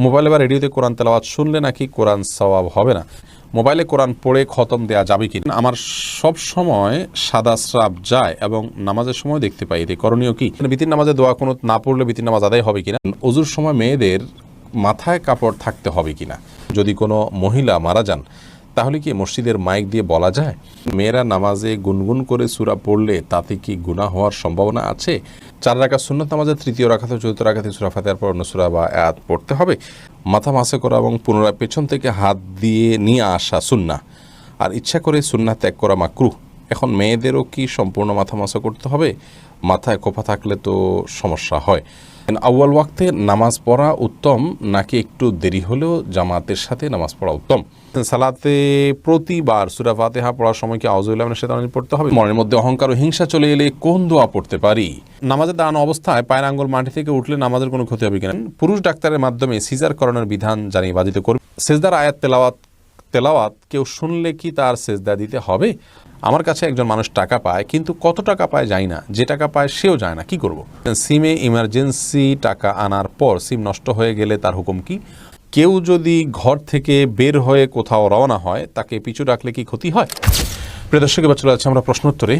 মোবাইলে বা রেডিওতে কোরআন তেলাওয়াত শুনলে নাকি কোরআন সওয়াব হবে না? মোবাইলে কোরআন পড়ে খতম দেয়া যাবে কি? আমার সব সময় সাদা স্রাব যায় এবং নামাজের সময় দেখতে পাই। এতে করণীয় কি? বিতির নামাজে দোয়া কোনো না পড়লে বিতির নামাজ আদায় হবে কিনা অজুর সময় মেয়েদের মাথায় কাপড় থাকতে হবে কিনা যদি কোনো মহিলা মারা যান, তাহলে কি মসজিদের মাইক দিয়ে বলা যায়? মেয়েরা নামাজে গুনগুন করে সুরা পড়লে তাতে কি গুনাহ হওয়ার সম্ভাবনা আছে? চার রাখা সুন্নত নামাজের তৃতীয় রাখাতে চতুর্থ রাখাতে সুরা ফাতেহার পর অন্য সুরা বা আয়াত পড়তে হবে। মাথা মাসে করা এবং পুনরায় পেছন থেকে হাত দিয়ে নিয়ে আসা সুন্না আর ইচ্ছা করে সুন্না ত্যাগ করা মাকরু এখন মেয়েদেরও কি সম্পূর্ণ মাথা মাসা করতে হবে? মাথায় কোফা থাকলে তো সমস্যা হয়। আউয়াল ওয়াক্তে নামাজ পড়া উত্তম নাকি একটু দেরি হলেও জামাতের সাথে নামাজ পড়া উত্তম সালাতে প্রতিবার সুরা ফাতেহা পড়ার সময় কি আউজুল্লাহ সেতানি পড়তে হবে? মনের মধ্যে অহংকার ও হিংসা চলে এলে কোন দোয়া পড়তে পারি? নামাজের দাঁড়ানো অবস্থায় পায়ের আঙ্গুল মাটি থেকে উঠলে নামাজের কোনো ক্ষতি হবে কিনা? পুরুষ ডাক্তারের মাধ্যমে সিজার করানোর বিধান জানিয়ে বাধিত করবে সেজদার আয়াত তেলাওয়াত তেলাওয়াত কেউ শুনলে কি তার সেজদা দিতে হবে? আমার কাছে একজন মানুষ টাকা পায়, কিন্তু কত টাকা পায় যায় না। যে টাকা পায় সেও যায় না, কি করব? সিমে ইমার্জেন্সি টাকা আনার পর সিম নষ্ট হয়ে গেলে তার হুকুম কি? কেউ যদি ঘর থেকে বের হয়ে কোথাও রওনা হয়, তাকে পিছু ডাকলে কি ক্ষতি হয়? প্রিয় দর্শক, এবার চলে যাচ্ছে আমরা প্রশ্নোত্তরে।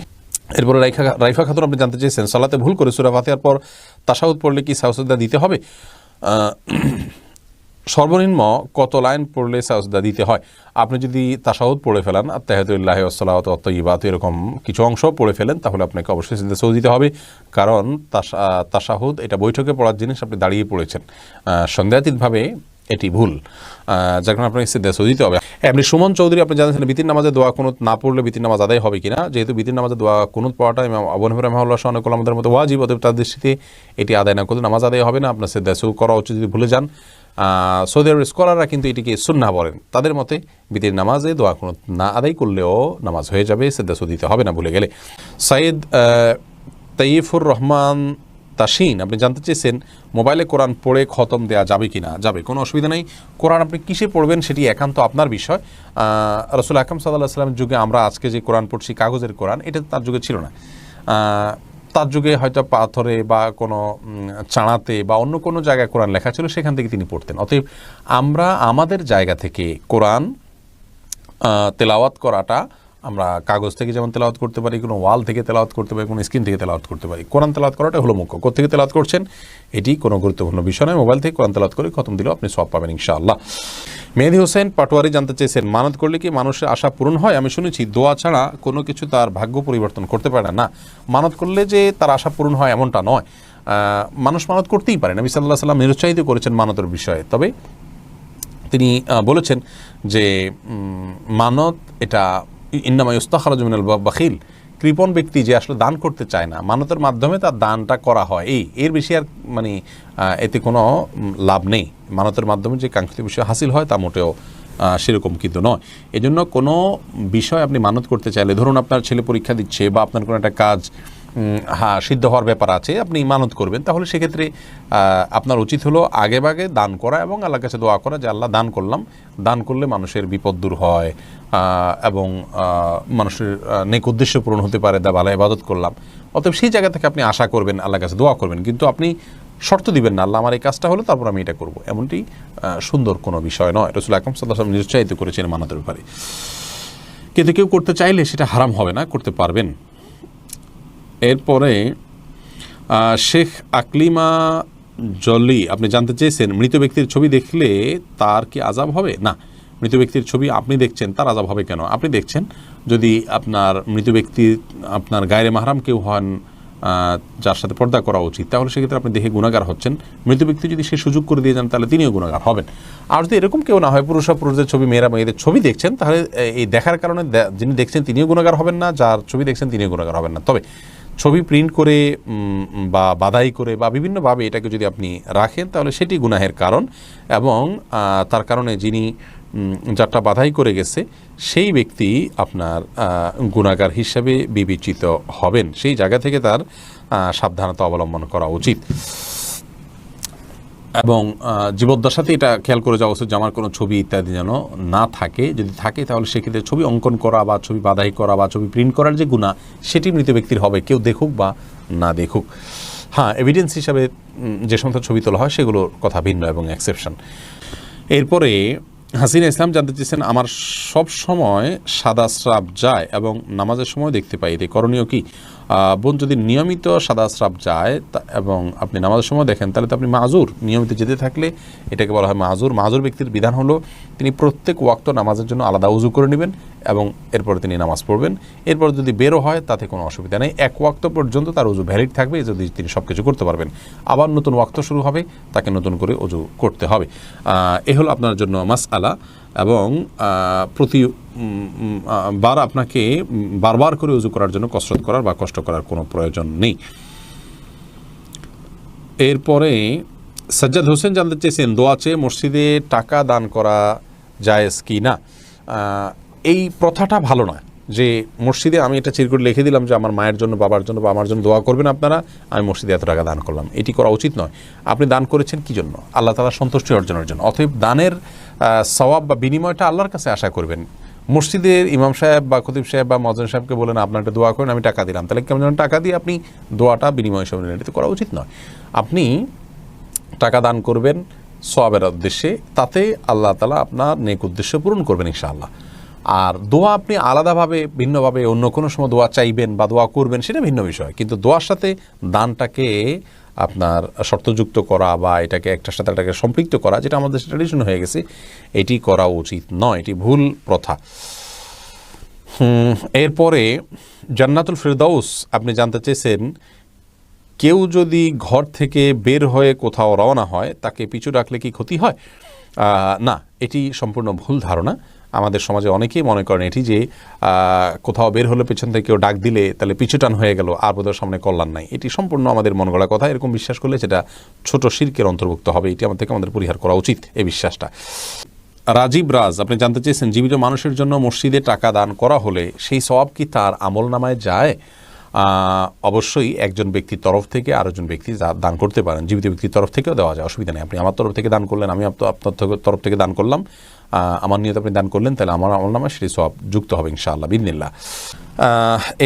এরপরে রাইফা রাইফা খাতুন, আপনি জানতে চেয়েছেন, সালাতে ভুল করে সুরা ফাতেহার পর তাসাউদ পড়লে কি সাউসুদ্দা দিতে হবে? সর্বনিম্ন কত লাইন পড়লে সাজদা দিতে হয়? আপনি যদি তাসাহুদ পড়ে ফেলেন আত্মাহাতুল্লাহ আসসালাত অত্যইবাত এরকম কিছু অংশ পড়ে ফেলেন, তাহলে আপনাকে অবশ্যই সিদ্ধা সৌ দিতে হবে। কারণ তাসা তাসাহুদ এটা বৈঠকে পড়ার জিনিস, আপনি দাঁড়িয়ে পড়েছেন। সন্দেহাতীতভাবে এটি ভুল। যার কারণে আপনাকে সিদ্ধা সৌ দিতে হবে। এমনি সুমন চৌধুরী, আপনি জানেন বিতির নামাজে দোয়া কুনুত না পড়লে বিতির নামাজ আদায় হবে কিনা? যেহেতু বিতির নামাজে দোয়া কুনুত পড়াটা ইমাম আবু হানিফা রাহমাহুল্লাহ সহ অনেক আমাদের মতো ওয়াজিব, অতএব তার দৃষ্টিতে এটি আদায় না করলে নামাজ আদায় হবে না। আপনার সিদ্ধা সৌ করা উচিত যদি ভুলে যান। সৌদি আরবের স্কলাররা কিন্তু এটিকে সুন্না বলেন। তাদের মতে বিতির নামাজে দোয়া কোনো না আদায় করলেও নামাজ হয়ে যাবে সেদ্দাসু দিতে হবে না ভুলে গেলে। সাইদ তাইফুর রহমান তাসিন, আপনি জানতে চেয়েছেন মোবাইলে কোরআন পড়ে খতম দেয়া যাবে কি না যাবে, কোনো অসুবিধা নেই। কোরআন আপনি কিসে পড়বেন সেটি একান্ত আপনার বিষয়। রসুল আকাম সাল্লাহ সাল্লামের যুগে আমরা আজকে যে কোরআন পড়ছি, কাগজের কোরআন, এটা তার যুগে ছিল না। তার যুগে হয়তো পাথরে বা কোনো চাঁড়াতে বা অন্য কোনো জায়গায় কোরআন লেখা ছিল, সেখান থেকে তিনি পড়তেন। অতএব আমরা আমাদের জায়গা থেকে কোরআন তেলাওয়াত করাটা আমরা কাগজ থেকে যেমন তেলাওয়াত করতে পারি, কোনো ওয়াল থেকে তেলাওয়াত করতে পারি, কোনো স্ক্রিন থেকে তেলাওয়াত করতে পারি। কোরআন তেলাওয়াত করাটা হলো মুখ্য। কোথেকে তেলাওয়াত করছেন? এটি কোনো গুরুত্বপূর্ণ বিষয় নয়। মোবাইল থেকে কোরআন তেলাওয়াত করে খতম দিলেও আপনি সব পাবেন, ইনশাআল্লাহ। মেহেদি হোসেন পাটোয়ারি জানতে চেয়েছেন, মানত করলে কি মানুষের আশা পূরণ হয়? আমি শুনেছি, দোয়া ছাড়া কোনো কিছু তার ভাগ্য পরিবর্তন করতে পারে না। মানত করলে যে তার আশা পূরণ হয় এমনটা নয়। মানুষ মানত করতেই পারে। নবী সাল্লাহ সাল্লাম নিরুৎসাহিত করেছেন মানতের বিষয়ে। তবে তিনি বলেছেন যে মানত এটা ইন্নামা ইস্তাখারাজমিনাল বাখিল। কৃপণ ব্যক্তি যে আসলে দান করতে চায় না, মানতের মাধ্যমে তার দানটা করা হয়। এই, এর বেশি আর মানে এতে কোনো লাভ নেই। মানতের মাধ্যমে যে কাঙ্ক্ষিত বিষয় হাসিল হয়, তা মোটেও সেরকম কিন্তু নয়। এজন্য কোনো বিষয় আপনি মানত করতে চাইলে, ধরুন আপনার ছেলে পরীক্ষা দিচ্ছে বা আপনার কোনো একটা কাজ হ্যাঁ সিদ্ধ হওয়ার ব্যাপার আছে, আপনি মানত করবেন। তাহলে সেক্ষেত্রে আপনার উচিত হলো আগে ভাগে দান করা এবং আল্লাহর কাছে দোয়া করা যে, আল্লাহ, দান করলাম। দান করলে মানুষের বিপদ দূর হয় এবং মানুষের নেক উদ্দেশ্য পূরণ হতে পারে দা ভালো ইবাদত করলাম। অতএব সেই জায়গা থেকে আপনি আশা করবেন, আল্লাহর কাছে দোয়া করবেন। কিন্তু আপনি শর্ত দিবেন না, আল্লাহ, আমার এই কাজটা হলো, তারপর আমি এটা করব। এমনটি সুন্দর কোনো বিষয় নয়। রসুল আকরম সাল্লাহ নিরুৎসাহিত করেছেন মানতের ব্যাপারে। কিন্তু কেউ করতে চাইলে সেটা হারাম হবে না, করতে পারবেন। এরপরে শেখ আকলিমা জলি আপনি জানতে চেয়েছেন, মৃত ব্যক্তির ছবি দেখলে তার কি আজাব হবে? না, মৃত ব্যক্তির ছবি আপনি দেখছেন, তার আজাব হবে কেন? আপনি দেখছেন, যদি আপনার মৃত ব্যক্তি, আপনার গায়ের মাহারাম কেউ হন যার সাথে পর্দা করা উচিত, তাহলে সেক্ষেত্রে আপনি দেখে গুণাগার হচ্ছেন। মৃত ব্যক্তি যদি সে সুযোগ করে দিয়ে যান, তাহলে তিনিও গুণাগার হবেন। আর যদি এরকম কেউ না হয়, পুরুষ পুরুষদের ছবি, মেয়েরা মেয়েদের ছবি দেখছেন, তাহলে এই দেখার কারণে যিনি দেখছেন, তিনিও গুণাগার হবেন না, যার ছবি দেখছেন, তিনিও গুণাগার হবেন না। তবে ছবি প্রিন্ট করে বা বাধাই করে, বা বিভিন্নভাবে এটাকে যদি আপনি রাখেন, তাহলে সেটি গুনাহের কারণ এবং তার কারণে যিনি যারটা বাধাই করে গেছে, সেই ব্যক্তি আপনার গুণাগার হিসাবে বিবেচিত হবেন। সেই জায়গা থেকে তার সাবধানতা অবলম্বন করা উচিত। এবং জীবদ্দশাতে এটা খেয়াল করে যাওয়া উচিত যে আমার কোনো ছবি ইত্যাদি যেন না থাকে। যদি থাকে, তাহলে সেক্ষেত্রে ছবি অঙ্কন করা বা ছবি বাধাই করা বা ছবি প্রিন্ট করার যে গুণা, সেটি মৃত ব্যক্তির হবে, কেউ দেখুক বা না দেখুক। হ্যাঁ এভিডেন্স হিসাবে যে সমস্ত ছবি তোলা হয়, সেগুলোর কথা ভিন্ন এবং এক্সেপশন এরপরে, হাসিনা ইসলাম জানতে চেয়েছেন, আমার সব সময় সাদা স্রাব যায় এবং নামাজের সময় দেখতে পাই, এতে করণীয় কি? বোন যদি নিয়মিত সাদা স্রাব যায় এবং আপনি নামাজের সময় দেখেন, তাহলে তো আপনি মাজুর নিয়মিত যেতে থাকলে এটাকে বলা হয় মাজুর মাজুর ব্যক্তির বিধান হলো তিনি প্রত্যেক ওয়াক্ত নামাজের জন্য আলাদা উজু করে নেবেন এবং এরপর তিনি নামাজ পড়বেন। এরপর যদি বেরো হয়, তাতে কোনো অসুবিধা নেই। এক ওয়াক্ত পর্যন্ত তার উজু ভ্যালিড থাকবে যদি তিনি সব কিছু করতে পারবেন। আবার নতুন ওয়াক্ত শুরু হবে, তাকে নতুন করে উজু করতে হবে। এ হলো আপনার জন্য মাস আলা এবং প্রতি বার আপনাকে বারবার করে উজু করার জন্য কসরত করার বা কষ্ট করার কোনো প্রয়োজন নেই। এরপরে, সাজ্জাদ হোসেন জানতে চেয়েছেন, দোয়া চেয়ে মসজিদে টাকা দান করা জায়েজ কি না? এই প্রথাটা ভালো নয় যে মসজিদে আমি এটা চির করে লিখে দিলাম যে আমার মায়ের জন্য, বাবার জন্য বা আমার জন্য দোয়া করবেন আপনারা, আমি মসজিদে এত টাকা দান করলাম। এটি করা উচিত নয়। আপনি দান করেছেন কি জন্য? আল্লাহ তালা সন্তুষ্টি অর্জনের জন্য। অতএব দানের সওয়াব বা বিনিময়টা আল্লাহর কাছে আশা করবেন। মসজিদের ইমাম সাহেব বা খতিব সাহেব বা মজন সাহেবকে বলেন আপনার একটা দোয়া করেন, আমি টাকা দিলাম। তাহলে কেমন যেন টাকা দিয়ে আপনি দোয়াটা বিনিময় হিসাবে নিলেন এটা করা উচিত নয়। আপনি টাকা দান করবেন সবের উদ্দেশ্যে, তাতে আল্লাহ তালা আপনার নেক উদ্দেশ্য পূরণ করবেন ইনশাআল্লাহ। আর দোয়া আপনি আলাদাভাবে, ভিন্নভাবে অন্য কোনো সময় দোয়া চাইবেন বা দোয়া করবেন, সেটা ভিন্ন বিষয়। কিন্তু দোয়ার সাথে দানটাকে আপনার শর্তযুক্ত করা বা এটাকে একটার সাথে এটাকে সম্পৃক্ত করা, যেটা আমাদের ট্রেডিশন হয়ে গেছে, এটি করা উচিত নয়, এটি ভুল প্রথা। এরপরে জান্নাতুল ফিরদাউস, আপনি জানতে চেয়েছেন, কেউ যদি ঘর থেকে বের হয়ে কোথাও রওনা হয়, তাকে পিছু ডাকলে কি ক্ষতি হয়? না, এটি সম্পূর্ণ ভুল ধারণা। আমাদের সমাজে অনেকেই মনে করেন এটি যে কোথাও বের হলে পেছন থেকে কেউ ডাক দিলে তাহলে পিছুটান হয়ে গেল, আর বোধহয় সামনে কল্যাণ নাই। এটি সম্পূর্ণ আমাদের মন গড়া কথা, এরকম বিশ্বাস করলে সেটা ছোট শির্কের অন্তর্ভুক্ত হবে। এটি আমাদের আমাদের পরিহার করা উচিত, এই বিশ্বাসটা। রাজীব রাজ, আপনি জানতে চেয়েছেন, জীবিত মানুষের জন্য মসজিদে টাকা দান করা হলে সেই সব কি তার আমল নামায় যায়? অবশ্যই একজন ব্যক্তির তরফ থেকে আরেকজন ব্যক্তি যা- দান করতে পারেন। জীবিত ব্যক্তির তরফ থেকেও দেওয়া যায়, অসুবিধা নেই। আপনি আমার তরফ থেকে দান করলেন, আমি আপনার তরফ থেকে দান করলাম। আমার নিয়ত আপনি দান করলেন, তাহলে আমার আমল নামায় সেটি সব যুক্ত হবে ইনশাআল্লাহ বিদিনিল্লাহ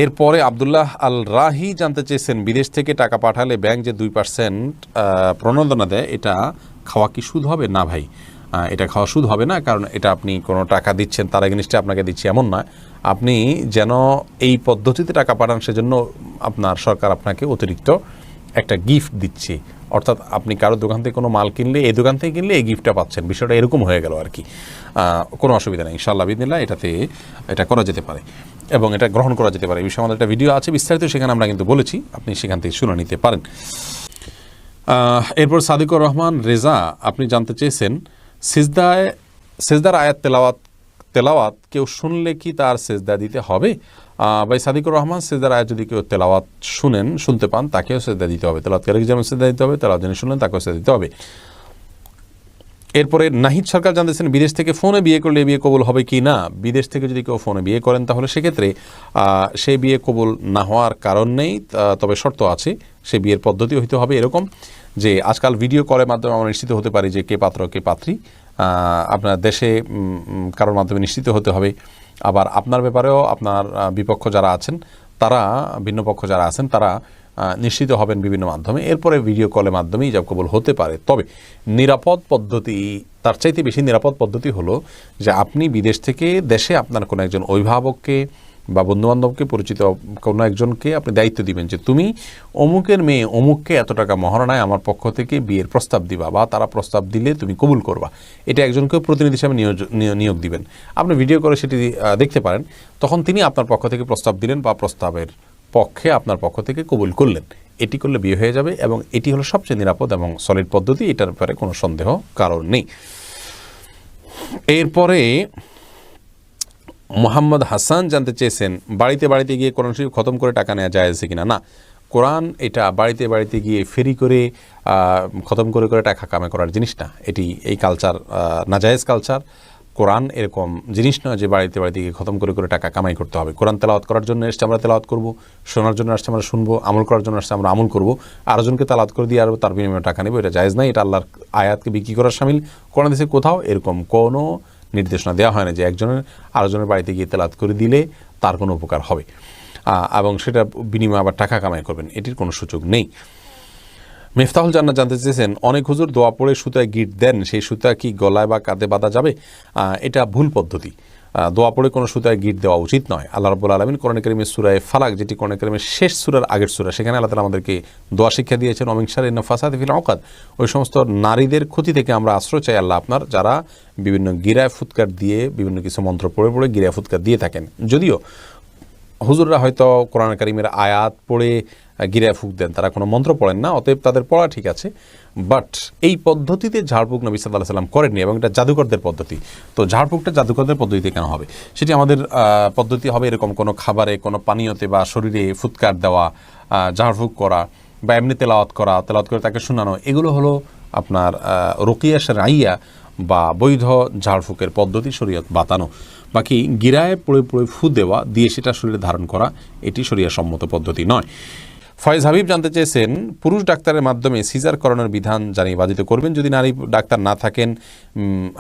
এরপরে আবদুল্লাহ আল রাহি জানতে চেয়েছেন, বিদেশ থেকে টাকা পাঠালে ব্যাংক যে দুই পার্সেন্ট প্রণোদনা দেয়, এটা খাওয়া কি সুদ হবে? না ভাই এটা খাওয়া সুদ হবে না, কারণ এটা আপনি কোনো টাকা দিচ্ছেন, তার এগেনিস্টে আপনাকে দিচ্ছি এমন নয়। আপনি যেন এই পদ্ধতিতে টাকা পাঠান, সেজন্য আপনার সরকার আপনাকে অতিরিক্ত একটা গিফট দিচ্ছে। অর্থাৎ আপনি কারও দোকান থেকে কোনো মাল কিনলে এই দোকান থেকে কিনলে এই গিফটটা পাচ্ছেন। বিষয়টা এরকম হয়ে গেল আর কি। কোনো অসুবিধা নেই। ইনশাআল্লাহ বিদিনিল্লাহ এটাতে এটা করা যেতে পারে এবং এটা গ্রহণ করা যেতে পারে। এই বিষয়ে আমাদের একটা ভিডিও আছে বিস্তারিত, সেখানে আমরা কিন্তু বলেছি। আপনি সেখান থেকে শুনে নিতে পারেন। এরপর সাদিকুর রহমান, রেজা, আপনি জানতে চেয়েছেন, সিজদায় সেজদার আয়াত তেলাওয়াত তেলাওয়াত কেউ শুনলে কি তার সেজদা দিতে হবে? ভাই সাদিকুর রহমান সেজদার আয়াত যদি কেউ তেলাওয়াত শুনেন, শুনতে পান, তাকেও সেজদা দিতে হবে। তেলাওয়াত কেউ যেমন সেজদা দিতে হবে, তেলাওয়াত যিনি শুনলেন, তাকেও সেজদা দিতে হবে। এরপরে নাহিদ সরকার জানতেছেন, বিদেশ থেকে ফোনে বিয়ে করলে বিয়ে কবুল হবে কি না? বিদেশ থেকে যদি কেউ ফোনে বিয়ে করেন, তাহলে সেক্ষেত্রে সে বিয়ে কবুল না হওয়ার কারণ নেই তবে শর্ত আছে, সে বিয়ের পদ্ধতি হইতে হবে এরকম যে, আজকাল ভিডিও কলের মাধ্যমে আমরা নিশ্চিত হতে পারি যে, কে পাত্র, কে পাত্রী আপনার দেশে কারোর মাধ্যমে নিশ্চিত হতে হবে। আবার আপনার ব্যাপারেও আপনার বিপক্ষ যারা আছেন, তারা, ভিন্ন পক্ষ যারা আছেন, তারা নিশ্চিত হবেন বিভিন্ন মাধ্যমে। এরপরে ভিডিও কলের মাধ্যমে ইজাব কবুল হতে পারে। তবে নিরাপদ পদ্ধতি, তার চাইতে বেশি নিরাপদ পদ্ধতি হলো যে আপনি বিদেশ থেকে দেশে আপনার কোনো একজন অভিভাবককে বা বন্ধুবান্ধবকে পরিচিত কোনো একজনকে আপনি দায়িত্ব দিবেন যে তুমি অমুকের মেয়ে অমুককে এত টাকা মহারণায় আমার পক্ষ থেকে বিয়ের প্রস্তাব দিবা বা তারা প্রস্তাব দিলে তুমি কবুল করবা। এটা একজনকে প্রতিনিধি হিসাবে নিয়োজ, নিয়- নিয়োগ দিবেন। আপনি ভিডিও করে সেটি দেখতে পারেন। তখন তিনি আপনার পক্ষ থেকে প্রস্তাব দিলেন বা প্রস্তাবের পক্ষে আপনার পক্ষ থেকে কবুল করলেন। এটি করলে বিয়ে হয়ে যাবে এবং এটি হলো সবচেয়ে নিরাপদ এবং সলিড পদ্ধতি। এটার ব্যাপারে কোনো সন্দেহ, কারণ নেই। এরপরে মোহাম্মদ হাসান জানতে চেয়েছেন, বাড়িতে বাড়িতে গিয়ে কোরআন শরীফ খতম করে টাকা নেওয়া যায় কিনা? না, কোরআন এটা বাড়িতে বাড়িতে গিয়ে ফেরি করে খতম করে করে টাকা কামে করার জিনিস না। এটি এই কালচার নাজায়েজ কালচার কোরআন এরকম জিনিস নয় যে বাড়িতে বাড়িতে গিয়ে খতম করে করে টাকা কামাই করতে হবে। কোরআন তেলাওয়াত করার জন্য এসছে আমরা তেলাওয়াত করব, শোনার জন্য আসছে আমরা শুনব, আমল করার জন্য আসছে আমরা আমল করব। আরেকজনকে তালাত করে দিয়ে আর তার বিনিময়ে টাকা নেব, এটা জায়েজ নাই এটা আল্লাহর আয়াতকে বিক্রি করার সামিল। কোরআন দেশে কোথাও এরকম কোনো নির্দেশনা দেওয়া হয় না যে একজনের আরেকজনের বাড়িতে গিয়ে তেলাত করে দিলে তার কোনো উপকার হবে। এবং সেটা বিনিময়ে আবার টাকা কামাই করবেন, এটির কোনো সুযোগ নেই। মেফতাহুল জান্নাত জানতে চেয়েছেন, অনেক হুজুর দোয়া পড়ে সুতায় গিট দেন, সেই সুতা কি গলায় বা কাঁধে বাঁধা যাবে? এটা ভুল পদ্ধতি। দোয়া পড়ে কোনো সুতায় গিট দেওয়া উচিত নয়। আল্লাহ রব্বুল আলমিন কোরআন করিমের সুরায় ফালাক, যেটি কোরআন করিমের শেষ সুরার আগের সুরা, সেখানে আল্লাহ তালা আমাদেরকে দোয়া শিক্ষা দিয়েছেন অমিংসার ইন্ন ফাসাদ ফিল অকাত ওই সমস্ত নারীদের ক্ষতি থেকে আমরা আশ্রয় চাই আল্লাহ আপনার, যারা বিভিন্ন গিরায় ফুৎকার দিয়ে, বিভিন্ন কিছু মন্ত্র পড়ে পড়ে গিরায় ফুৎকার দিয়ে থাকেন। যদিও হুজুররা হয়তো কোরআন কারিমের আয়াত পড়ে গিরায় ফুক দেন। তারা কোনো মন্ত্র পড়েন না, অতএব তাদের পড়া ঠিক আছে। বাট এই পদ্ধতিতে ঝাড়ফুঁক নবী সাল্লাহ সাল্লাম করেননি এবং এটা জাদুকরদের পদ্ধতি। তো ঝাড়ফুঁকটা জাদুকরদের পদ্ধতিতে কেন হবে? সেটি আমাদের পদ্ধতি হবে এরকম কোনো খাবারে, কোনো পানীয়তে বা শরীরে ফুৎকার দেওয়া ঝাড়ফুঁক করা বা এমনি তেলাওয়াত করা, তেলাওয়াত করে তাকে শোনানো, এগুলো হলো আপনার রকিয়া রাইয়া বা বৈধ ঝাড়ফুঁকের পদ্ধতি শরীয়ত বাতানো। বাকি গিরায় পড়ে পড়ে ফু দেওয়া দিয়ে সেটা শরীরে ধারণ করা, এটি শরীয় সম্মত পদ্ধতি নয়। ফয়েজ হাবিব জানতে চেয়েছেন, পুরুষ ডাক্তারের মাধ্যমে সিজার করানোর বিধান জানিয়ে বাধিত করবেন। যদি নারী ডাক্তার না থাকেন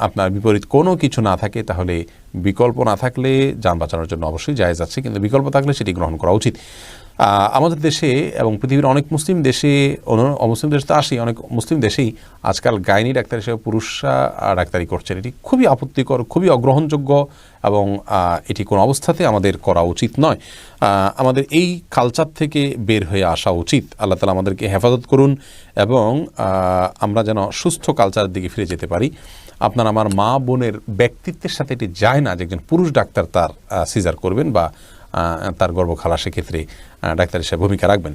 আপনার বিপরীত কোনো কিছু না থাকে, তাহলে বিকল্প না থাকলে যান বাঁচানোর জন্য অবশ্যই জায়জ আছে, কিন্তু বিকল্প থাকলে সেটি গ্রহণ করা উচিত। আমাদের দেশে এবং পৃথিবীর অনেক মুসলিম দেশে অমুসলিম দেশে তো আসেই, অনেক মুসলিম দেশেই আজকাল গাইনি ডাক্তার হিসেবে পুরুষরা ডাক্তারি করছেন। এটি খুবই আপত্তিকর, খুবই অগ্রহণযোগ্য এবং এটি কোনো অবস্থাতে আমাদের করা উচিত নয়। আমাদের এই কালচার থেকে বের হয়ে আসা উচিত। আল্লাহ তালা আমাদেরকে হেফাজত করুন এবং আমরা যেন সুস্থ কালচারের দিকে ফিরে যেতে পারি। আপনার আমার মা বোনের ব্যক্তিত্বের সাথে এটি যায় না যে একজন পুরুষ ডাক্তার তার সিজার করবেন বা তার গর্ব খালাসের ক্ষেত্রে ডাক্তার হিসেবে ভূমিকা রাখবেন।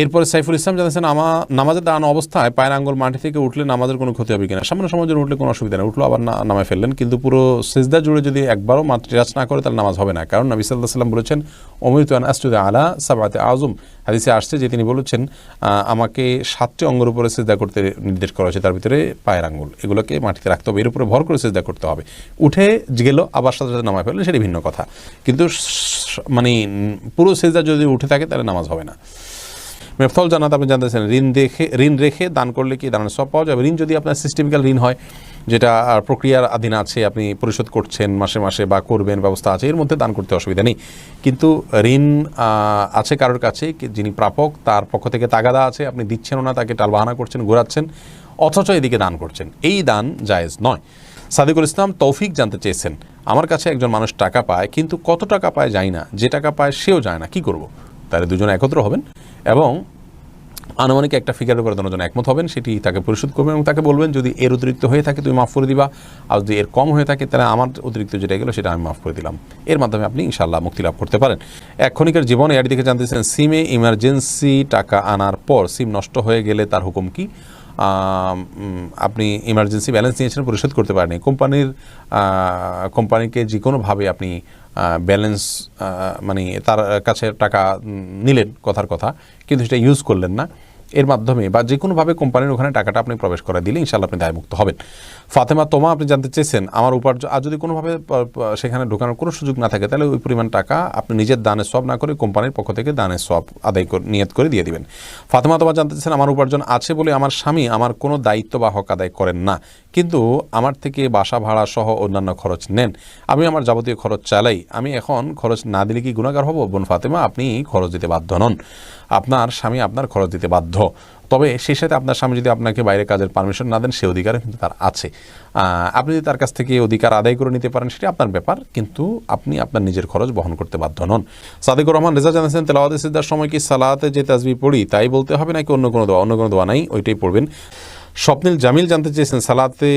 এরপরে সাইফুল ইসলাম জানিয়েছেন আমা নামাজে দাঁড়ানো অবস্থায় পায়ের আঙ্গুল মাটি থেকে উঠলে নামাজের কোনো ক্ষতি হবে কিনা? সামান্য সময় উঠলে কোনো অসুবিধা নেই, উঠল আবার নামায় ফেললেন। কিন্তু পুরো সেজদা জুড়ে যদি একবারও মাত্র টাচ না করে, তাহলে নামাজ হবে না। কারণ নবী সাল্লাহ সাল্লাম বলেছেন অমৃত আস্তুদ আলা সাবাতে আজম হাদিসে আসছে যে তিনি বলেছেন আমাকে সাতটি অঙ্গের উপরে সেজদা করতে নির্দেশ করা হয়েছে, তার ভিতরে পায়ের আঙ্গুল, এগুলোকে মাটিতে রাখতে হবে। এর উপরে ভর করে সেজদা করতে হবে। উঠে গেল, আবার সাথে সাথে নামায় ফেললে সেটি ভিন্ন কথা। কিন্তু মানে পুরো সেজদা যদি উঠে থাকে, তাহলে নামাজ হবে না। মেফতল জানাত আপনি জানতে জানতেছেন। ঋণ দেখে, ঋণ রেখে দান করলে কি দানের সব পাওয়া যাবে? ঋণ যদি আপনার সিস্টেমিক্যাল ঋণ হয়, যেটা প্রক্রিয়ার অধীন আছে, আপনি পরিশোধ করছেন মাসে মাসে বা করবেন, ব্যবস্থা আছে, এর মধ্যে দান করতে অসুবিধা নেই। কিন্তু ঋণ আছে কারোর কাছে যিনি প্রাপক, তার পক্ষ থেকে তাগাদা আছে, আপনি দিচ্ছেনও না, তাকে টালবাহানা করছেন, ঘোরাচ্ছেন, অথচ এদিকে দান করছেন। এই দান জায়েজ নয়। সাদিকুল ইসলাম তৌফিক জানতে চেয়েছেন, আমার কাছে একজন মানুষ টাকা পায়, কিন্তু কত টাকা পায় যায় না, যে টাকা পায় সেও যায় না, কি করব? তাহলে দুজন একত্র হবেন এবং আনুমানিক একটা ফিগারের উপরে দুজন একমত হবেন, সেটি তাকে পরিশোধ করবেন এবং তাকে বলবেন, যদি এর অতিরিক্ত হয়ে থাকে, তুমি মাফ করে দিবা। আর যদি এর কম হয়ে থাকে, তাহলে আমার অতিরিক্ত যেটা গেলো সেটা আমি মাফ করে দিলাম। এর মাধ্যমে আপনি ইনশাল্লাহ মুক্তি লাভ করতে পারেন। এক ক্ষণিকের জীবনে এর দিকে জানতেছেন সিমে ইমার্জেন্সি টাকা আনার পর সিম নষ্ট হয়ে গেলে তার হুকুম কি? আপনি ইমার্জেন্সি ব্যালেন্স নিয়েছেন, পরিশোধ করতে পারেনি কোম্পানির কোম্পানিকে যে কোনোভাবে আপনি ব্যালেন্স মানে তার কাছে টাকা নিলেন কথার কথা কিন্তু সেটা ইউজ করলেন না। এর মাধ্যমে বা যে কোনোভাবে কোম্পানির ওখানে টাকাটা আপনি প্রবেশ করে দিলে ইনশাল্লাহ আপনি দায়মুক্ত হবেন। ফাতেমা, তোমা, আপনি জানতে চেয়েছেন, আমার উপার্জন, আর যদি কোনোভাবে সেখানে ঢোকানোর কোনো সুযোগ না থাকে, তাহলে ওই পরিমাণ টাকা আপনি নিজের দানের সব না করে কোম্পানির পক্ষ থেকে দানের সব আদায় করে, নিয়ত করে দিয়ে দিবেন। ফাতেমা, তোমা জানতে চেয়েছেন, আমার উপার্জন আছে বলে আমার স্বামী আমার কোনো দায়িত্ব বা হক আদায় করেন না, কিন্তু আমার থেকে বাসা ভাড়া সহ অন্যান্য খরচ নেন। আমি আমার যাবতীয় খরচ চালাই। আমি এখন খরচ না দিলে কি গুণাগার হব? বোন ফাতেমা, আপনি খরচ দিতে বাধ্য নন। আপনার স্বামী আপনার খরচ দিতে বাধ্য। তবে সেই সাথে আপনার স্বামী যদি আপনাকে বাইরে কাজের পারমিশন না দেন সেই অধিকার কিন্তু তার আছে। আপনি যদি তার কাছ থেকে অধিকার আদায় করে নিতে পারেন, সেটি আপনার ব্যাপার, কিন্তু আপনি আপনার নিজের খরচ বহন করতে বাধ্য নন। সাদিকুর রহমান, রেজা জানিয়েছেন তেলাওয়াত সিদ্ধার সময় কি সালাতে যে তাজবি পড়ি, তাই বলতে হবে নাকি অন্য কোনো দোয়া? অন্য কোনো দোয়া নাই, ওইটাই পড়বেন। স্বপ্নিল জামিল জানতে চেয়েছেন, সালাতে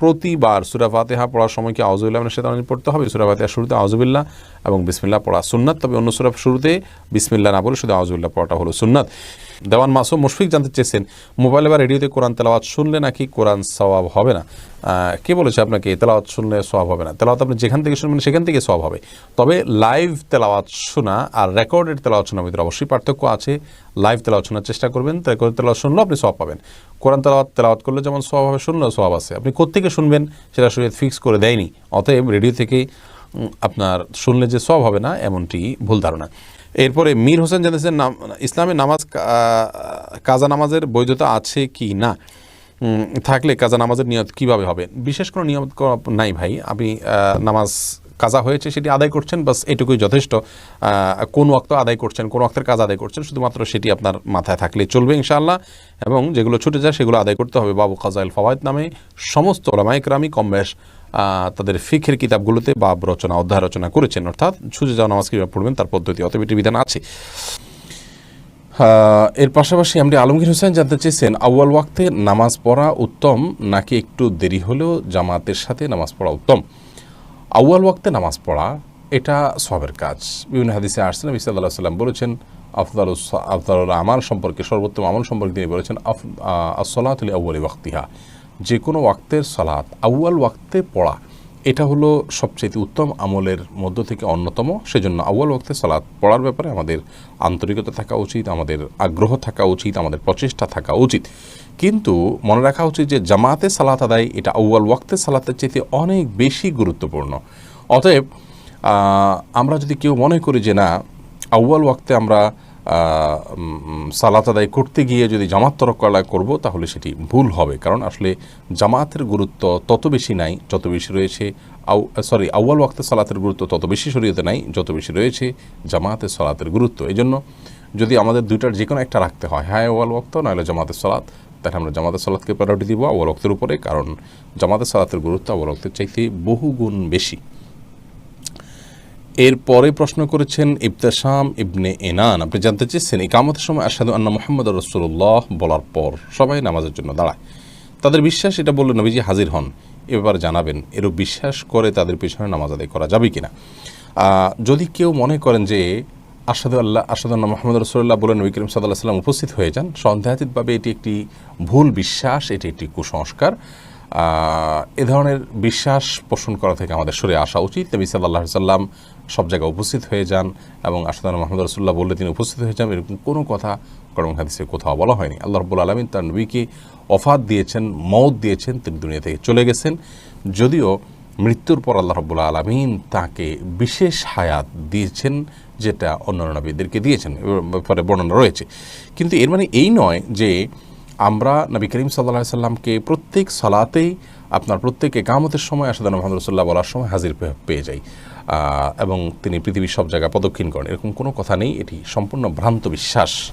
প্রতিবার সুরা ফাতেহা পড়ার সময় কি আউজুবিল্লাহ সেটা পড়তে হবে? সুরা ফাতেহা শুরুতে আউজুবিল্লাহ এবং বিসমিল্লাহ পড়া সুন্নাত, তবে অন্য সুরা শুরুতে বিসমিল্লা না বলে শুধু আউজুবিল্লাহ পড়াটা হলো সুন্নাত। দেওয়ান মাসুম মুশফিক জানতে চেয়েছেন, মোবাইলে বা রেডিওতে কোরআন তেলাওয়াত শুনলে নাকি কোরআন সওয়াব হবে না? কে বলেছে আপনাকে, তেলাওয়াত শুনলে সওয়াব হবে না? তেলাওয়াত আপনি যেখান থেকে শুনবেন সেখান থেকে সওয়াব হবে। তবে লাইভ তেলাওয়াত শোনা আর রেকর্ডেড তেলাওয়াত শোনার ভিতরে অবশ্যই পার্থক্য আছে। লাইভ তেলাওয়াত শোনার চেষ্টা করবেন রেকর্ড তেলাওয়াত শুনলেও আপনি সওয়াব পাবেন। কোরআন তেলাওয়াত তেলাওয়াত করলে যেমন সওয়াব হবে, শুনলেও সওয়াব আছে। আপনি কোত্থেকে শুনবেন সেটা শরীর ফিক্স করে দেয়নি। অতএব রেডিও থেকে আপনার শুনলে যে সব হবে না, এমনটি ভুল ধারণা। এরপরে মীর হোসেন জানিয়েছেন, নাম, ইসলামে নামাজ কাজা নামাজের বৈধতা আছে কি না? থাকলে কাজা নামাজের নিয়ত কীভাবে হবে? বিশেষ কোনো নিয়ম নাই ভাই। আপনি নামাজ কাজা হয়েছে সেটি আদায় করছেন, বাস এটুকুই যথেষ্ট। কোন ওয়াক্ত আদায় করছেন, কোন ওয়াক্তের কাজ আদায় করছেন, শুধুমাত্র সেটি আপনার মাথায় থাকলে চলবে ইনশাআল্লাহ। এবং যেগুলো ছুটে যায় সেগুলো আদায় করতে হবে। বাবু কাজাইল ফওয়ায়দ নামে সমস্ত ওলামাইকরামি কম বেশ তাদের ফিখের কিতাবগুলোতে বাব রচনা, অধ্যায় রচনা করেছেন। অর্থাৎ ছুটে যাওয়া নামাজ কীভাবে পড়বেন, তার পদ্ধতি অতএব এটি বিধান আছে। এর পাশাপাশি আমরা আলমগীর হোসেন জানতে চেয়েছেন, আউয়াল ওয়াক্তে নামাজ পড়া উত্তম নাকি একটু দেরি হলেও জামাতের সাথে নামাজ পড়া উত্তম? আউয়াল ওয়াক্তে নামাজ পড়া, এটা সবের কাজ। বিভিন্ন হাদিসে আসছেন নবী সাল্লাহ সাল্লাম বলেছেন আফদাল আফদাল আমল সম্পর্কে, সর্বোত্তম আমল সম্পর্কে তিনি বলেছেন, আফ আসলাতুল আউ্য়ালি ওয়াক্তিহা। যে কোনো ওয়াক্তের সালাত, আউয়াল ওয়াক্তে পড়া, এটা হলো সবচেয়ে উত্তম আমলের মধ্য থেকে অন্যতম। সেজন্য আউয়াল ওয়াক্তে সালাত পড়ার ব্যাপারে আমাদের আন্তরিকতা থাকা উচিত, আমাদের আগ্রহ থাকা উচিত, আমাদের প্রচেষ্টা থাকা উচিত। কিন্তু মনে রাখা উচিত যে জামাতে সালাত আদায়, এটা আউয়াল ওয়াক্তে সালাতের চাইতে অনেক বেশি গুরুত্বপূর্ণ। অতএব আমরা যদি কেউ মনে করি যে না, আউয়াল ওয়াক্তে আমরা সালাত আদায় করতে গিয়ে যদি জামাত তরকলা করব, তাহলে সেটি ভুল হবে। কারণ আসলে জামাতের গুরুত্ব তত বেশি নাই, যত বেশি রয়েছে আউ, সরি, আউয়াল ওয়াক্তে সালাতের গুরুত্ব তত বেশি শরীয়তে নাই, যত বেশি রয়েছে জামাতের সালাতের গুরুত্ব। এই জন্য যদি আমাদের দুইটার যে কোনো একটা রাখতে হয় হ্যাঁ আউয়াল ওয়াক্ত, নাহলে জামাতের সালাত, তাহলে আমরা জামাতের সালাতকে প্রায়োরিটি দিব আউয়াল ওয়াক্তের উপরে, কারণ জামাতের সালাতের গুরুত্ব আউয়াল ওয়াক্তের চাইতে বহু গুণ বেশি। এরপরে প্রশ্ন করেছেন ইবতেসাম ইবনে এনান। আপনি জানতে চেয়েছেন ইকামতের সময় আসাদু আন্না মোহাম্মদ রসুল্লাহ বলার পর সবাই নামাজের জন্য দাঁড়ায়। তাদের বিশ্বাস এটা বললে নবীজি হাজির হন। এ ব্যাপারে জানাবেন এরূপ বিশ্বাস করে তাদের পিছনে নামাজ আদায় করা যাবে কিনা? আহ, যদি কেউ মনে করেন যে আসাদু আল্লাহ আসাদু আল্লাহ মোহাম্মদ রসুল্লাহ বলে নবী করিম সাল্লাহ সাল্লাম উপস্থিত হয়ে যান সন্দেহাতীতভাবে এটি একটি ভুল বিশ্বাস এটি একটি কুসংস্কার এ ধরনের বিশ্বাস পোষণ করা থেকে আমাদের সরে আসা উচিত। নবী সাল্লাহ সাল্লাম সব জায়গায় উপস্থিত হয়ে যান এবং আসাদান মোহাম্মদ রসুল্লাহ বললে তিনি উপস্থিত হয়ে যান, এরকম কোনো কথা করম হাদিসে কোথাও বলা হয়নি। আল্লাহ রব্বুল আলমিন তার নবীকে অফাত দিয়েছেন মত দিয়েছেন, তিনি দুনিয়া থেকে চলে গেছেন। যদিও মৃত্যুর পর আল্লাহ রব্বুল আলমিন তাকে বিশেষ হায়াত দিয়েছেন, যেটা অন্যান্য নবীদেরকে দিয়েছেন ব্যাপারে বর্ণনা রয়েছে। কিন্তু এর মানে এই নয় যে আমরা নবী করিম সাল্লা সাল্লামকে প্রত্যেক সলাতেই, আপনার প্রত্যেক একামতের সময় আসাদান মোহাম্মদ রসুল্লাহ বলার সময় হাজির পেয়ে যাই। এবং তিনি পৃথিবীর সব জায়গায় প্রদক্ষিণ করেন। এরকম কোনো কথা নেই। এটি সম্পূর্ণ ভ্রান্ত বিশ্বাস।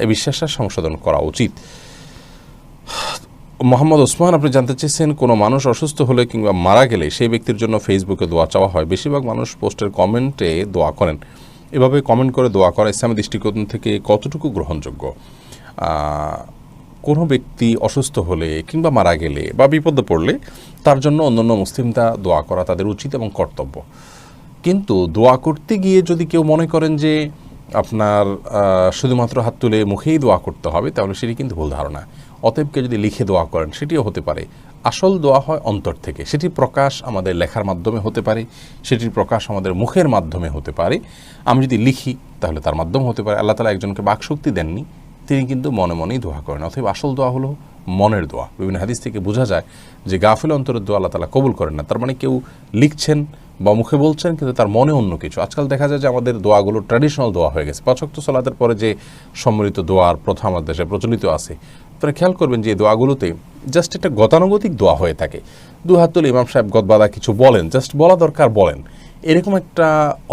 এই বিশ্বাসটা সংশোধন করা উচিত। মোহাম্মদ ওসমান, আপনি জানতে চেয়েছেন, কোনো মানুষ অসুস্থ হলে কিংবা মারা গেলে সেই ব্যক্তির জন্য ফেসবুকে দোয়া চাওয়া হয়। বেশিরভাগ মানুষ পোস্টের কমেন্টে দোয়া করেন। এভাবে কমেন্ট করে দোয়া করা ইসলামী দৃষ্টিকোণ থেকে কতটুকু গ্রহণযোগ্য? কোনো ব্যক্তি অসুস্থ হলে কিংবা মারা গেলে বা বিপদে পড়লে তার জন্য অন্যান্য মুসলিমরা দোয়া করা তাদের উচিত এবং কর্তব্য। কিন্তু দোয়া করতে গিয়ে যদি কেউ মনে করেন যে আপনার শুধুমাত্র হাত তুলে মুখেই দোয়া করতে হবে, তাহলে সেটি কিন্তু ভুল ধারণা। অতএবকে যদি লিখে দোয়া করেন, সেটিও হতে পারে। আসল দোয়া হয় অন্তর থেকে। সেটি প্রকাশ আমাদের লেখার মাধ্যমে হতে পারে, সেটির প্রকাশ আমাদের মুখের মাধ্যমে হতে পারে। আমি যদি লিখি, তাহলে তার মাধ্যমে হতে পারে। আল্লাহ তালা একজনকে বাকশক্তি দেননি তিনি কিন্তু মনে মনেই দোয়া করেন অতএব আসল দোয়া হলো মনের দোয়া। বিভিন্ন হাদিস থেকে বোঝা যায় যে গাফিল অন্তরের দোয়া আল্লাহ তালা কবুল করেন না। তার মানে কেউ লিখছেন বা মুখে বলছেন, কিন্তু তার মনে অন্য কিছু। আজকাল দেখা যায় যে আমাদের দোয়াগুলো ট্র্যাডিশনাল দোয়া হয়ে গেছে। পাঁচক্ত সলাতের পরে যে সম্মিলিত দোয়ার প্রথা আমাদের দেশে প্রচলিত আছে, আপনারা খেয়াল করবেন যে দোয়াগুলোতে জাস্ট একটা গতানুগতিক দোয়া হয়ে থাকে। দু হাত তুলে ইমাম সাহেব গদবাদা কিছু বলেন জাস্ট বলা দরকার বলেন। এরকম একটা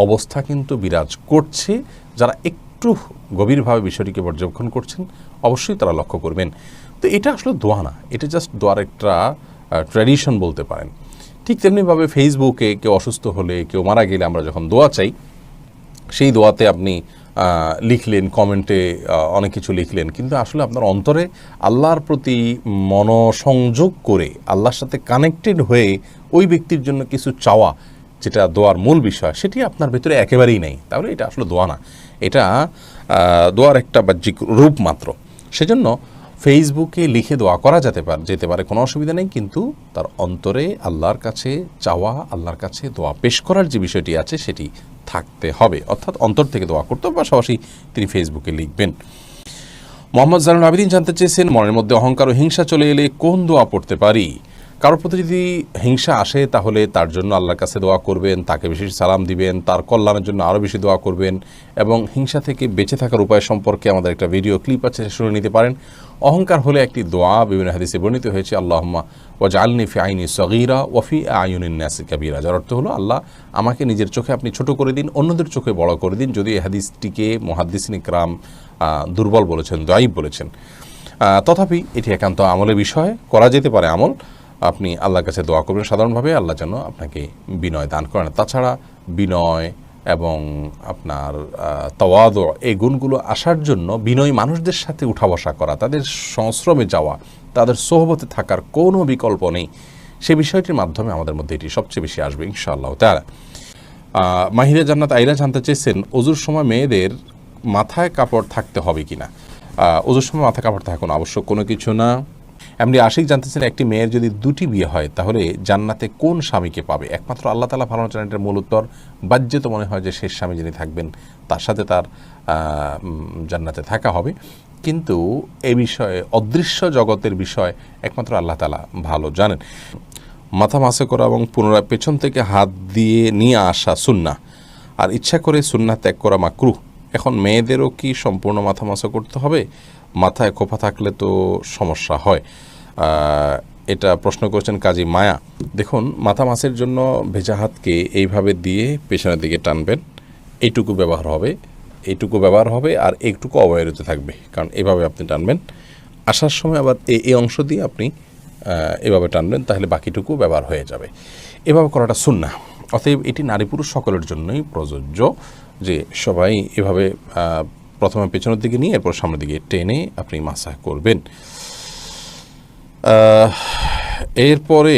অবস্থা কিন্তু বিরাজ করছে যারা একটু গভীরভাবে বিষয়টিকে পর্যবেক্ষণ করছেন, অবশ্যই তারা লক্ষ্য করবেন। তো এটা আসলে দোয়া না, এটা জাস্ট দোয়ার একটা ট্র্যাডিশন বলতে পারেন। ঠিক তেমনিভাবে ফেসবুকে কেউ অসুস্থ হলে, কেউ মারা গেলে আমরা যখন দোয়া চাই, সেই দোয়াতে আপনি লিখলেন, কমেন্টে অনেক কিছু লিখলেন। কিন্তু আসলে আপনার অন্তরে আল্লাহর প্রতি মনসংযোগ করে, আল্লাহর সাথে কানেক্টেড হয়ে ওই ব্যক্তির জন্য কিছু চাওয়া, যেটা দোয়ার মূল বিষয়, সেটি আপনার ভেতরে একেবারেই নেই। তাহলে এটা আসলে দোয়া না। এটা দোয়ার একটা বাহ্যিক রূপ মাত্র। সেজন্য ফেসবুকে লিখে দোয়া করা যেতে পারে যেতে পারে, কোনো অসুবিধা নেই, কিন্তু তার অন্তরে আল্লাহর কাছে চাওয়া, আল্লাহর কাছে দোয়া পেশ করার যে বিষয়টি আছে, সেটি থাকতে হবে। অর্থাৎ অন্তর থেকে দোয়া করতে হবে, পাশাপাশি তিনি ফেসবুকে লিখবেন। মোহাম্মদ জানুল আবিদিন জানতে চেয়েছেন, মনের মধ্যে অহংকার ও হিংসা চলে এলে কোন দোয়া পড়তে পারি? কারোর প্রতি যদি হিংসা আসে, তাহলে তার জন্য আল্লাহর কাছে দোয়া করবেন, তাকে বেশি সালাম দিবেন, তার কল্যাণের জন্য আরও বেশি দোয়া করবেন এবং হিংসা থেকে বেঁচে থাকার উপায় সম্পর্কে আমাদের একটা ভিডিও ক্লিপ আছে শুনে নিতে পারেন। অহংকার হলে একটি দোয়া বিভিন্ন হাদিসে বর্ণিত হয়েছে, আল্লাহম্মা ওয়াজ আলনি ফি আইনি সগিরা ওয়াফি আয়ুনিন নাসি কাবিরা। যার অর্থ হলো, আল্লাহ আমাকে নিজের চোখে আপনি ছোট করে দিন, অন্যদের চোখে বড় করে দিন, যদি এই হাদিসটিকে মহাদ্দিসিন ইকরাম দুর্বল বলেছেন, দায়ীব বলেছেন। তথাপি এটি একান্ত আমলের বিষয়, করা যেতে পারে আমল। আপনি আল্লাহর কাছে দোয়া করবেন। সাধারণভাবে আল্লাহ যেন আপনাকে বিনয় দান করেন। তাছাড়া বিনয় এবং আপনার তওয়াদ, এই গুণগুলো আসার জন্য বিনয়ী মানুষদের সাথে উঠা বসা করা, তাদের সংশ্রমে যাওয়া, তাদের সোহবতে থাকার কোনো বিকল্প নেই। সে বিষয়টির মাধ্যমে আমাদের মধ্যে এটি সবচেয়ে বেশি আসবে ইনশাআল্লাহ তারা মাহিরা জান্নাত আইরা জানতে চেয়েছেন অজুর সময় মেয়েদের মাথায় কাপড় থাকতে হবে কি না অজুর সময় মাথায় কাপড় থাকা কোনো আবশ্যক কোনো কিছু না। এমনি আশিক জানতেছেন একটি মেয়ের যদি দুটি বিয়ে হয়, তাহলে জান্নাতে কোন স্বামীকে পাবে? একমাত্র আল্লাহ তালা ভালো জানেন মূল উত্তর। বাহ্যত মনে হয় যে শেষ স্বামী যিনি থাকবেন, তার সাথে তার জান্নাতে থাকা হবে। কিন্তু এ বিষয়ে, অদৃশ্য জগতের বিষয় একমাত্র আল্লাহ তালা ভালো জানেন। মাথা মাসে করা এবং পুনরায় পেছন থেকে হাত দিয়ে নিয়ে আসা সুন্না আর ইচ্ছা করে সুন্না ত্যাগ করা মাকরুহ। এখন মেয়েদেরও কি সম্পূর্ণ মাথা মাসা করতে হবে? মাথায় খোপা থাকলে তো সমস্যা হয়। এটা প্রশ্ন করেছেন কাজী মায়া। দেখুন, মাথা মাছের জন্য ভেজা হাতকে এইভাবে দিয়ে পেছনের দিকে টানবেন। এইটুকু ব্যবহার হবে, এইটুকু ব্যবহার হবে আর এইটুকু অবহেলিত থাকবে, কারণ এভাবে আপনি টানবেন। আসার সময় আবার এই অংশ দিয়ে আপনি এভাবে টানবেন, তাহলে বাকিটুকু ব্যবহার হয়ে যাবে। এভাবে করাটা সুন্না অতএব এটি নারী পুরুষ সকলের জন্যই প্রযোজ্য যে সবাই এভাবে প্রথমে পেছনের দিকে নিয়ে, এরপর সামনের দিকে টেনে আপনি মাসাহ করবেন। এরপরে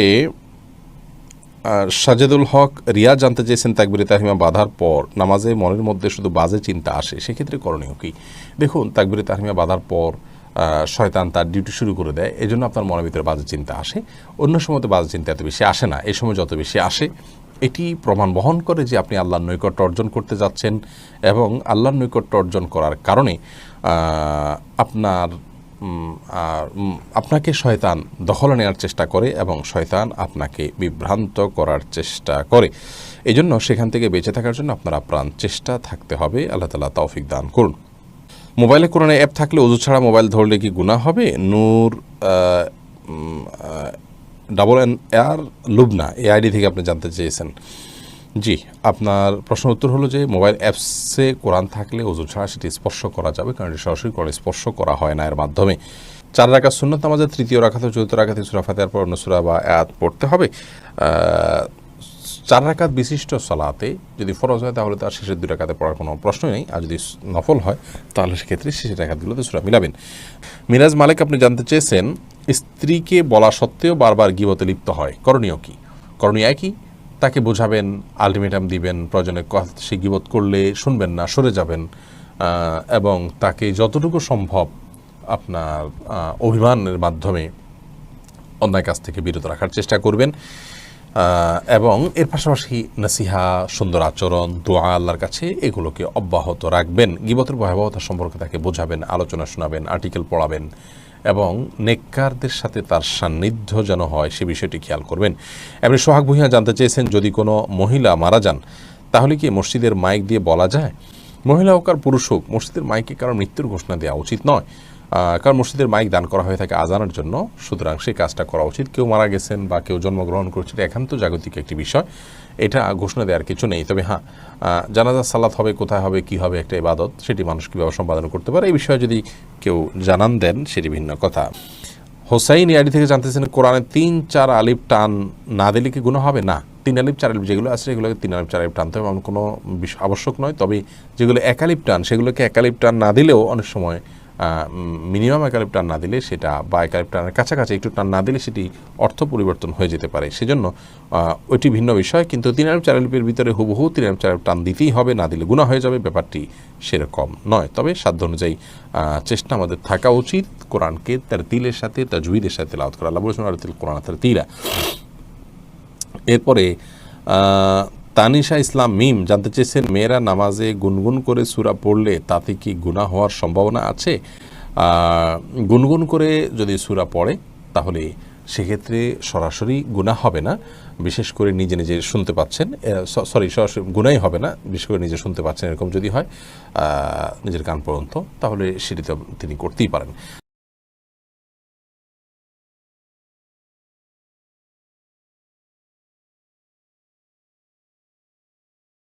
সাজেদুল হক রিয়া জানতে চেয়েছেন তাকবিরে তাহিমা বাঁধার পর নামাজে মনের মধ্যে শুধু বাজে চিন্তা আসে, সেক্ষেত্রে করণীয় কি? দেখুন, তাকবিরে তাহিমা বাঁধার পর শয়তান তার ডিউটি শুরু করে দেয় এই জন্য আপনার মনের ভিতরে বাজে চিন্তা আসে। অন্য সময় তো বাজে চিন্তা এত বেশি আসে না এই সময় যত বেশি আসে এটি প্রমাণ বহন করে যে আপনি আল্লাহর নৈকট্য অর্জন করতে যাচ্ছেন এবং আল্লাহর নৈকট্য অর্জন করার কারণে আপনার আপনাকে শয়তান দখলে নেওয়ার চেষ্টা করে এবং শয়তান আপনাকে বিভ্রান্ত করার চেষ্টা করে। এই জন্য সেখান থেকে বেঁচে থাকার জন্য আপনার আপ্রাণ চেষ্টা থাকতে হবে। আল্লাহ তালা তৌফিক দান করুন। মোবাইলে কোনো অ্যাপ থাকলে অজু ছাড়া মোবাইল ধরলে কি গুণা হবে? Noor double N R Lubna এই আইডি থেকে আপনি জানতে চেয়েছেন। জি, আপনার প্রশ্ন উত্তর হলো যে, মোবাইল অ্যাপসে কোরআন থাকলে ওজু ছাড়া সেটি স্পর্শ করা যাবে, কারণ এটি সরাসরি কোরআন স্পর্শ করা হয় না এর মাধ্যমে। চার রাখা সুন্নত আমাদের তৃতীয় রাখাতে চতুর্থ রাখাতে সুরা ফাতেহার পর অন্য সুরা বা আয়াত পড়তে হবে। চার রাকাত বিশিষ্ট সালাতে যদি ফরজ হয়, তাহলে তার শেষের দুই রাকাতে পড়ার কোনো প্রশ্নই নেই। আর যদি নফল হয়, তাহলে সেক্ষেত্রে শেষের রাকাতগুলোতে সুরা মিলাবেন। মিরাজ মালিক, আপনি জানতে চেয়েছেন স্ত্রীকে বলা সত্ত্বেও বারবার গিবতে লিপ্ত হয়। করণীয় কি? করণীয় একই, তাকে বোঝাবেন, আলটিমেটাম দিবেন, প্রয়োজনে সে গিবত করলে শুনবেন না, সরে যাবেন এবং তাকে যতটুকু সম্ভব আপনার অভিমানের মাধ্যমে অন্যায় কাজ থেকে বিরত রাখার চেষ্টা করবেন এবং এর পাশাপাশি নাসিহা, সুন্দর আচরণ, দোয়া আল্লাহর কাছে এগুলোকে অব্যাহত রাখবেন। গিবতের ভয়াবহতা সম্পর্কে তাকে বোঝাবেন, আলোচনা শোনাবেন, আর্টিকেল পড়াবেন এবং নেককারদের সাথে তার সান্নিধ্য যেন হয়, সে বিষয়টি খেয়াল করবেন। এমনি সোহাগ ভূঁইয়া জানতে চেয়েছেন, যদি কোনো মহিলা মারা যান, তাহলে কি মসজিদের মাইক দিয়ে বলা যায়? মহিলা হোক আর পুরুষ হোক, মসজিদের মাইকে কারও মৃত্যুর ঘোষণা দেওয়া উচিত নয়। কারণ মসজিদের মাইক দান করা হয়ে থাকে আজানের জন্য। সুতরাং সেই কাজটা করা উচিত। কেউ মারা গেছেন বা কেউ জন্মগ্রহণ করছে এটা একান্ত জাগতিক একটি বিষয়। এটা ঘোষণা দেওয়ার কিছু নেই। তবে হ্যাঁ আহ, জানাজা সালাত হবে কোথায় হবে কি হবে একটা ইবাদত সেটি মানুষ কীভাবে সম্পাদন করতে পারে এই বিষয়ে যদি কেউ জানান দেন সেটি ভিন্ন কথা। হোসাইন ইয়াডি থেকে জানতেছেন কোরআনে তিন চার আলিফ টান না দিলে কি গুণ হবে? না। তিন আলিফ চার আলিফ যেগুলো আছে সেগুলোকে তিন আলিফ চার আলিফ টানতে হবে এমন কোনো আবশ্যক নয়। তবে যেগুলো একালিপ টান সেগুলোকে একালিপ টান না দিলেও অনেক সময় মিনিমাম একালিপ টান না দিলে সেটা বা একালিপ টানের কাছাকাছি একটু টান না দিলে সেটি অর্থ পরিবর্তন হয়ে যেতে পারে। সেজন্য ওইটি ভিন্ন বিষয়, কিন্তু তিন আলিফ চার আলিফের ভিতরে হুবহু তিন আলিফ চার টান দিতেই হবে, না দিলে গুণা হয়ে যাবে, ব্যাপারটি সেরকম নয়। তবে সাধ্য অনুযায়ী চেষ্টা আমাদের থাকা উচিত। কোরআনকে তার তিলের সাথে তাজুইদের সাথে লাউত করা। আল্লাহ বলেছেন আর তিল কোরআন তার তিলা এরপরে তানিশা ইসলাম মিম জানতে চেয়েছেন, মেয়েরা নামাজে গুনগুন করে সুরা পড়লে তাতে কি গুনাহ হওয়ার সম্ভাবনা আছে? গুনগুন করে যদি সুরা পড়ে, তাহলে সেক্ষেত্রে সরাসরি গুণা হবে না। বিশেষ করে নিজে নিজে শুনতে পাচ্ছেন সরি, সরাসরি গুণাই হবে না। বিশেষ করে নিজে শুনতে পাচ্ছেন এরকম যদি হয় নিজের কান পর্যন্ত, তাহলে সেটি তিনি করতেই পারেন।